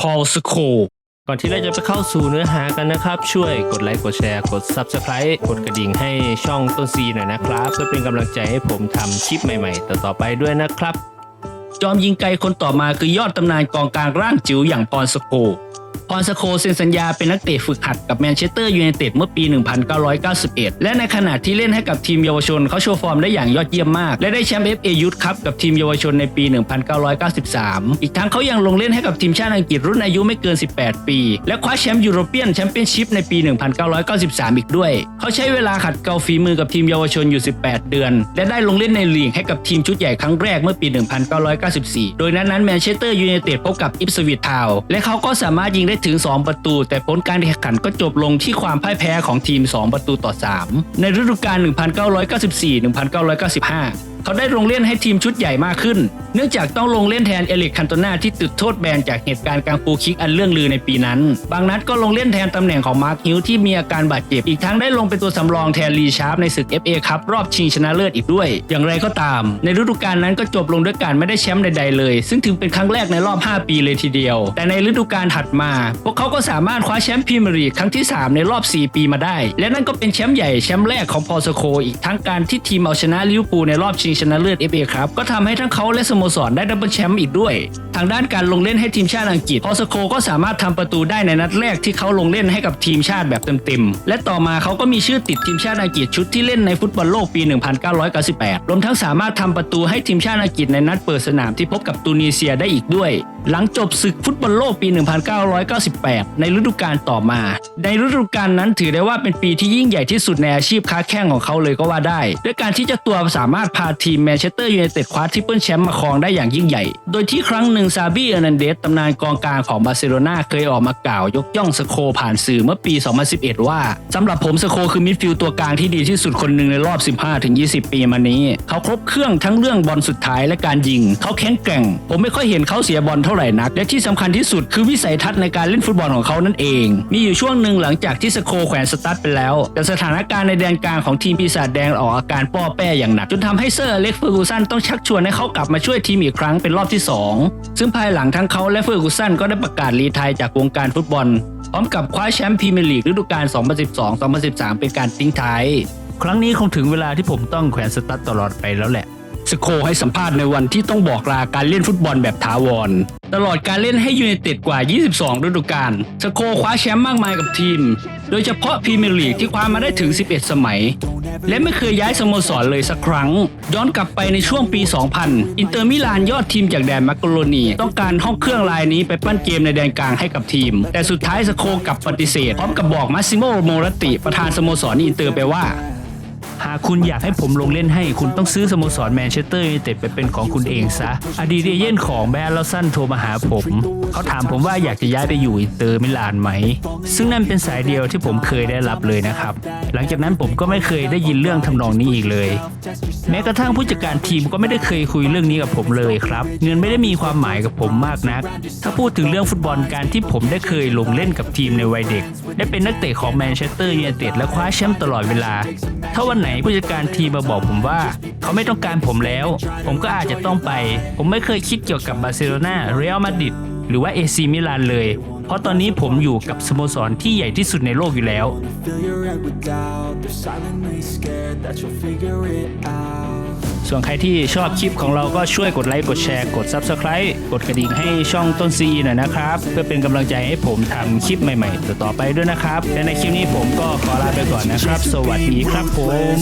พอลสโคก่อนที่เราจะไปเข้าสู่เนื้อหากันนะครับ ช่วยกดไลค์กดแชร์กด Subscribe กดกระดิ่งให้ช่องต้นซีหน่อยนะครับ เพื่อเป็นกำลังใจให้ผมทำคลิปใหม่ๆ ต่อๆไปด้วยนะครับ จอมยิงไกลคนต่อมาคือยอดตำนานกองกลางร่างจิ๋วอย่างพรสโค พรสโคเซ็นสัญญาเป็นนักเตะฝึกหัดกับแมนเชสเตอร์ยูไนเต็ดเมื่อปี 1991 และในขณะที่เล่นให้กับทีมเยาวชนเขาโชว์ฟอร์มได้อย่างยอดเยี่ยมมาก และได้แชมป์ FA Youth Cup กับทีมเยาวชนในปี 1993 อีกทั้งเขายังลงเล่นให้กับทีมชาติอังกฤษรุ่นอายุไม่เกิน 18 ปี และคว้าแชมป์ยูโรเปียนแชมเปี้ยนชิพในปี 1993 อีกด้วย เขาใช้เวลาขัดเกลาฝีมือกับทีมเยาวชนอยู่ 18 เดือน และได้ลงเล่นในลีกให้กับทีมชุดใหญ่ครั้งแรกเมื่อปี 1994 โดยนั้นนั้นแมนเชสเตอร์ยูไนเต็ดพบกับอิปสวิตทาวและเขาก็สามารถยิงได้ถึง 2 ประตู แต่ผลการแข่งขันก็จบลงที่ความพ่ายแพ้ของทีม 2 ประตูต่อ 3 ในฤดูกาล1994-1995เขาได้ลงเล่นให้ทีมชุดใหญ่มากขึ้น เนื่องจากต้องลงเล่นแทนเอลิกคันโตนาที่ติดโทษแบนจากเหตุการณ์กลางปูคิกอันเรื่องลือในปีนั้น บางนัดก็ลงเล่นแทนตำแหน่งของมาร์คฮิวที่มีอาการบาดเจ็บ อีกทั้งได้ลงเป็นตัวสำรองแทนลีชาร์ปในศึก FA ครับรอบชิงชนะเลิศอีกด้วย อย่างไรก็ตาม ในฤดูกาลนั้นก็จบลงด้วยการไม่ได้แชมป์ใดๆเลย ซึ่งถือเป็นครั้งแรกในรอบ 5 ปีเลยทีเดียว แต่ในฤดูกาลถัดมา พวกเขาก็สามารถคว้าแชมป์พรีเมียร์ลีกครั้งที่ 3 ในรอบ 4 ปีมาได้ และนั่นก็เป็นแชมป์ใหญ่แชมป์แรกของพอสโคอีกทั้งการที่ทีมเอาชนะลิเวอร์พูลในรอบชิงชนะเลิศ FA ครับ ก็ทำให้ทั้งเขาและสโมสรได้ดับเบิลแชมป์อีกด้วย ทางด้านการลงเล่นให้ทีมชาติอังกฤษพอสโคก็สามารถทำประตูได้ในนัดแรกที่เขาลงเล่นให้กับทีมชาติแบบเต็มๆ และต่อมาเขาก็มีชื่อติดทีมชาติอังกฤษชุดที่เล่นในฟุตบอลโลกปี 1998 รวมทั้งสามารถทำประตูให้ทีมชาติอังกฤษในนัดเปิดสนามที่พบกับตูนิเซียได้อีกด้วย หลังจบศึกฟุตบอลโลกปี 1998 ในฤดูกาลต่อมา ในฤดูกาลนั้นถือได้ว่าเป็นปีที่ยิ่งใหญ่ที่สุดในอาชีพค้าแข่งของเขาเลยก็ว่าได้ ด้วยการที่เจ้าตัวสามารถพาทีมแมนเชสเตอร์ยูไนเต็ดคว้าทริปเปิลแชมป์มาครองได้อย่างยิ่งใหญ่ โดยที่ครั้งหนึ่งซาบีเอร์นันเดสตำนานกองกลางของบาร์เซโลนาเคยออกมากล่าวยกย่องสโคผ่านสื่อเมื่อปี 2011 ว่าสำหรับผมสโคคือมิดฟิลด์ตัวกลางที่ดีที่สุดคนหนึ่งในรอบ 15-20 ปีมานี้ เขาครบเครื่องทั้งเรื่องบอลสุดท้ายและการยิง เขาแข็งแกร่ง ผมไม่ค่อยเห็นเขาเสียบอลเท่าไหร่นัก และที่สำคัญที่สุดคือวิสัยทัศน์ในการเล่นฟุตบอลของเขานั่นเอง มีอยู่ช่วงหนึ่งหลังจากที่สโคแขวนสตั๊ดไปแล้ว แต่สถานการณ์ในแดนกลางของทีมปีศาจแดงออกอาการป้อแป้อย่างหนัก จนทำให้เซอร์เล็กเฟอร์กูสันต้องชักชวนให้เขากลับมาช่วยทีมอีกครั้งเป็นรอบที่ 2 ซึ่งภายหลังทั้งเขาและเฟอร์กูสันก็ได้ประกาศรีไทยจากวงการฟุตบอล พร้อมกับคว้าแชมป์พรีเมียร์ลีกฤดูกาล 2012-2013 เป็นการทิ้งท้าย ครั้งนี้คงถึงเวลาที่ผมต้องแขวนสตั๊ดตลอดไปแล้วแหละ สโคให้สัมภาษณ์ในวันที่ต้องบอกลาการเล่นฟุตบอลแบบถาวร ตลอดการเล่นให้ยูไนเต็ดกว่า 22 ฤดูกาลสโคคว้าแชมป์มากมายกับทีม โดยเฉพาะพรีเมียร์ลีกที่คว้ามาได้ถึง 11 สมัย และไม่เคยย้ายสโมสรเลยสักครั้ง ย้อนกลับไปในช่วงปี 2000 อินเตอร์มิลานยอดทีมจากแดนมักกโรนี ต้องการห้องเครื่องลายนี้ไปปั้นเกมในแดนกลางให้กับทีม แต่สุดท้ายสโคกลับปฏิเสธพร้อมกับบอกมาซิโมโมรติประธานสโมสรอินเตอร์ไปว่า หากคุณอยากให้ผมลงเล่นให้คุณต้องซื้อสโมสรแมนเชสเตอร์ยูไนเต็ดไปเป็นของคุณเองซะ อดีตเอเย่นของแบร์ลอสันโทรมาหาผม เขาถามผมว่าอยากจะย้ายไปอยู่อินเตอร์มิลานไหม ซึ่งนั่นเป็นสายเดียวที่ผมเคยได้รับเลยนะครับ หลังจากนั้นผมก็ไม่เคยได้ยินเรื่องทำนองนี้อีกเลย แม้กระทั่งผู้จัดการทีมก็ไม่ได้เคยคุยเรื่องนี้กับผมเลยครับ เงินไม่ได้มีความหมายกับผมมากนัก ถ้าพูดถึงเรื่องฟุตบอลการที่ผมได้เคยลงเล่นกับทีมในวัยเด็ก ได้เป็นนักเตะของแมนเชสเตอร์ยูไนเต็ดและคว้าแชมป์ตลอดเวลา ถ้าวันไหนผู้จัดการทีมมาบอกผมว่า เขาไม่ต้องการผมแล้ว ผมก็อาจจะต้องไป ผมไม่เคยคิดเกี่ยวกับบาร์เซโลนาเรอัลมาดริดหรือว่าเอซีมิลานเลย เพราะตอนนี้ผมอยู่กับสโมสรที่ใหญ่ที่สุดในโลกอยู่แล้ว ส่วนใครที่ชอบคลิปของเราก็ช่วยกดไลค์กดแชร์กด Subscribe กดกระดิ่งให้ช่องต้นซีหน่อยนะครับ เพื่อเป็นกำลังใจให้ผมทำคลิปใหม่ๆ ต่อไปด้วยนะครับ และในคลิปนี้ผมก็ขอลาไปก่อนนะครับ สวัสดีครับผม